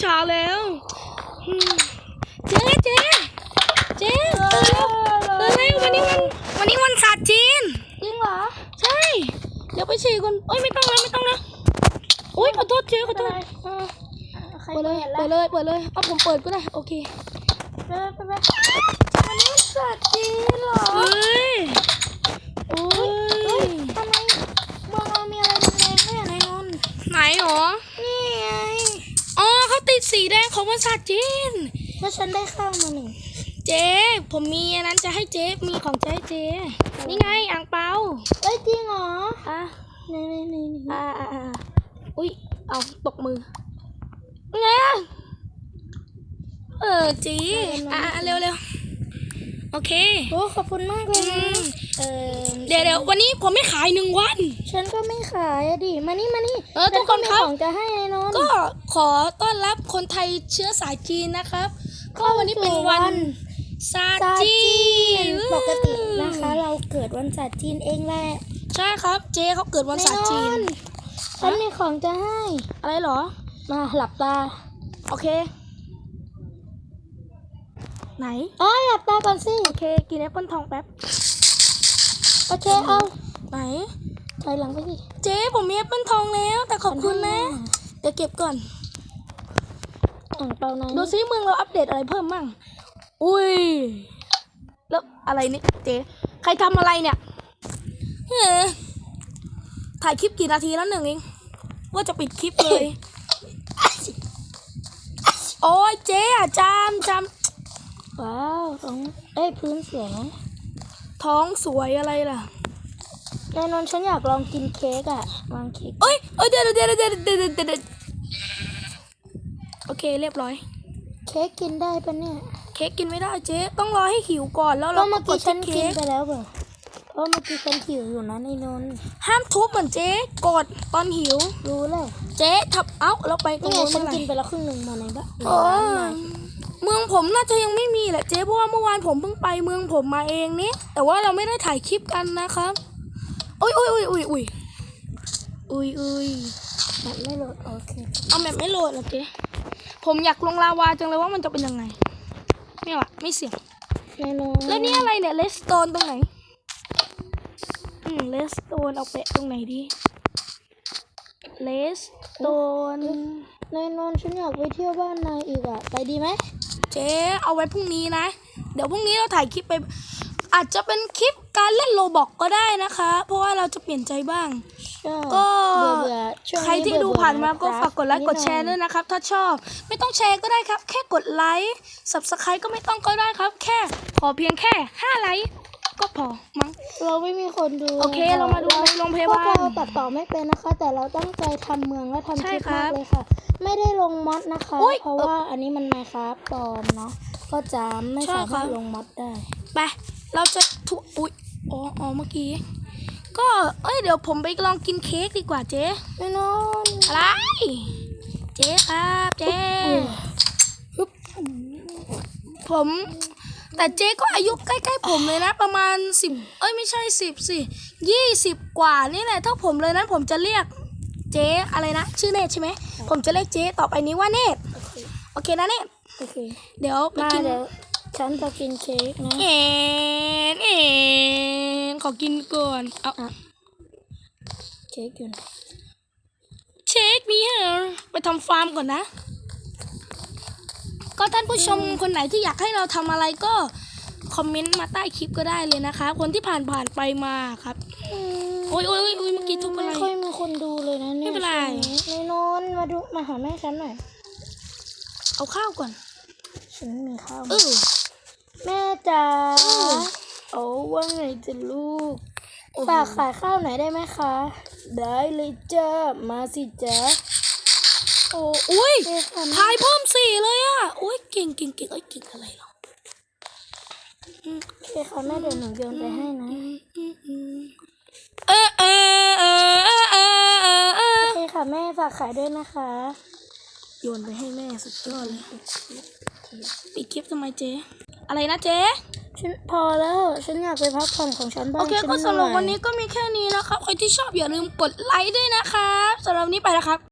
เช้าแล้วอืมเจ๊เจ๊เจ๊ตื่นแล้วตื่นแล้ววันนี้วันวันนี้วันศาสตร์จีนจริงเหรอใช่ เดี๋ยวไปฉี่ก่อนเอ้ยไม่ต้องแล้วไม่ต้องแล้วอุ้ยขอโทษเจ๊ขอโทษไม่เป็นไรอ่าใครเปิดเลยเห็นเปิดแล้วเลยเปิดเลยเอาผมเปิดก็ได้โอเคไปไปไปวันนี้วันศาสตร์จีนเหรอเฮ้ยโอ้เฮ้ยยทำไมเมืองเรามีอะไรแดงๆด้วยอะนายนนท์ไหนหรอนี่ไงอ๋อเขา ติดสีแดงของวันศาสตร์จีนแล้วฉันได้ข้าวมาหนึ่งเจ๊ผมมีอันนั้นจะให้เจ๊มีของจะให้เจ๊นี่ไงอ่างเปาเอ้ยจริงเหรออะนี่นี่นี่นี่อ่าอ่าอ่าอุ้ยเอาตกมือไงอะเออจีอ่าเร็วเร็ว โอเค โอ้ขอบคุณมากเลยนะอืมเออเดี๋ยวเดี๋ยววันนี้ผมไม่ขายหนึ่งวัน ฉันก็ไม่ขายอะดิมานี่มานี่เออทุกคนครับ ฉัมีของจะให้นายนนท์ก็ขอต้อนรับคนไทยเชื้อสายจีนนะครับ ก็วันนี้เป็นวันศาสตร์ศาสตร์จีจีนนปกตินะคะ เราเกิดวันศาสตร์จีนเองแหละใช่ครับ เจ๊เขาเกิดวันศาสตร์จีนนท์ฉันมีของจะให้ อะไรเหรอ มาหลับตา โอเค ไหนอ๋อหลับตาก่อนสิโอเค กินแอปเปิลทองแป๊บโอเคเอาไหนถอยหลังไปสิเจ๊ผมมีแอปเปิลทองแล้ว แต่ขอบคุณนะเดี๋ยวเก็บก่อนอ่างเปานายดูซิเมืองเราอัปเดตอะไรเพิ่มมั่งอุ้ยแล้วอะไรนี่เจ๊ใครทำอะไรเนี่ยเฮ้ยถ่ายคลิปกี่นาทีแล้วหนึ่งเองว่าจะปิดคลิปเลย โอ้ยเจ๊อะจามจาม ว้าวตรงเอ้ยพื้นสวยไหมท้องสวยอะไรล่ะนายนนท์ฉันอยากลองกินเค้กอะวางเค้กเอ้ยเอ้ยเดี๋ยวเดี๋ยวเดี๋ยวเดี๋ยวเดี๋ยวเดี๋ยวเดี๋ยวโอเคเรียบร้อย เค้กกินได้ปะเนี่ย เค้กกินไม่ได้เจ๊ต้องรอให้หิวก่อนแล้วก็เราเมื่ก็อกกี้ดฉันที่กินเค้กไปแล้วเปล่าเพราะเมื่อกี้ฉันหิวอยู่นะนายนนท์ห้ามทุบเหมือนเจ๊กดตอนหิวรู้แล้วเจ๊ทับเอ้าเราไปตรนี่งไงนู้นฉันเมื่อไหร่กินไปแล้วครึ่งหนึ่งมาในบ้าน เมืองผมน่าจะยังไม่มีแหละเจ๊เพราะว่าเมื่อวานผมเพิ่งไปเมืองผมมาเองนี่แต่ว่าเราไม่ได้ถ่ายคลิปกันนะครับอุ้ยอุ้ยอุ้ยอุ้ยอุ้ยอุ้ยอุ้ยแบบไม่โหลดโอเคเอาแบบไม่โหลดเหรอเจ๊ผมอยากลงลาวาจังเลยว่ามันจะเป็นยังไงไม่ว่ะไม่เสี่ยงนายนนท์แล้วนี่อะไรเนี่ยเลสโตนตรงไหนอืมเลสโตนเอาแปะตรงไหนดีเลสโตนนายนนท์ฉันอยากไปเที่ยวบ้านนายอีกอะไปดีไหม เจ๊เอาไว้พรุ่งนี้นะ เดี๋ยวพรุ่งนี้เราถ่ายคลิปไป อาจจะเป็นคลิปการเล่นโลบอกก็ได้นะคะ เพราะว่าเราจะเปลี่ยนใจบ้างชอบก็เบื่อเบื่อช่วงใครที่ดูเบื่อผ่านมาก็ะครับฝากกดไลค์กดแชร์ด้วยนะครับ ถ้าชอบ ไม่ต้องแชร์ก็ได้ครับ แค่กดไลค์ subscribe ก็ไม่ต้องก็ได้ครับ แค่ขอเพียงแค่5ไลค์ก็ พอมั้ง เราไม่มีคนดูโอเคนะะเรามาดูในโรงพยาบาลพวกเราตัดต่อไม่เป็นนะคะ แต่เราตั้งใจทำเมืองและทำใช่คลิปครัมาบกเลยค่ะ ไม่ได้ลงมอดนะคะอุ๊ยเพราะว่าอันนี้มันไมครับปลอมเนาะก็จะไม่ใช่สาครัมารบถลงมอดได้ไปเราจะทุอุ๊ยอ๋ออ๋อเมื่อกี้ก็เอ้ยเดี๋ยวผมไปลองกินเค้กดีกว่าเจ๊แน่นอนอะไรเจ๊ครับเจ๊ฮึบผม แต่เจ๊ก็อายุใกล้ๆผมเลยนะ ประมาณสิบเอ้ยไม่ใช่สิบสิยี่สิบกว่านี่แหละถ้าผมเลยนั้นผมจะเรียกเจ๊อะไรนะ ชื่อเนตใช่ไหมผมจะเรียกเจ๊ต่อไปนี้ว่าเนตโอเคโอเคนะเนตโอเคเดี๋ยวไปมากินเดี๋ยวฉันจะกินเค้กนะเอ็นเอ็นขอกินก่อนเอาอะเค้กอยู่ไหนเช็คมีเหรอไปทำฟาร์มก่อนนะ ก็ท่านผู้ชมคนไหนที่อยากให้เราทำอะไรก็คอมเมนต์มาใต้คลิปก็ได้เลยนะคะ คนที่ผ่านผ่านๆไปมาครับอืมโอ้ยโอ้ยโอ้ยโอ้ยเมื่อกี้ทุบอะไร ไม่ค่อยมีคนดูเลยนะเนี่ยไม่เป็นไร ช่วงนี้นายนนท์มาดูมาหาแม่ฉันหน่อย เอาข้าวก่อน ฉันไม่มีข้าวเออ แม่จ๋าอโอ้ว่าไงจะลูกโอ้โหฝากขายข้าวหน่อยได้ไหมคะ ได้เลยจ้ามาสิจ้าโอ้อุ้ยเอ้ค่ะทา ก่งเก่งเก่งเอ้ยเก่งอะไรหรอเอ้ค่ะแม่เดี๋ยวหนูโยนไปให้นะเออเออเออเออเออเออเออโอเคค่ะแม่ฝากขายด้วยนะคะ โยนไปให้แม่สุดยอดเลยปิดคลิปทำไมเจ๊อะไรนะเจ๊ฉันพอแล้วฉันอยากไปพักผ่อนของฉันบ้างโอเคฉันก็สำหรับเหอยวันนี้ก็มีแค่นี้นะครับใครที่ชอบอย่าลืมกดไลค์ด้วยนะครับสำหรับวันนี้ไปแล้วครับ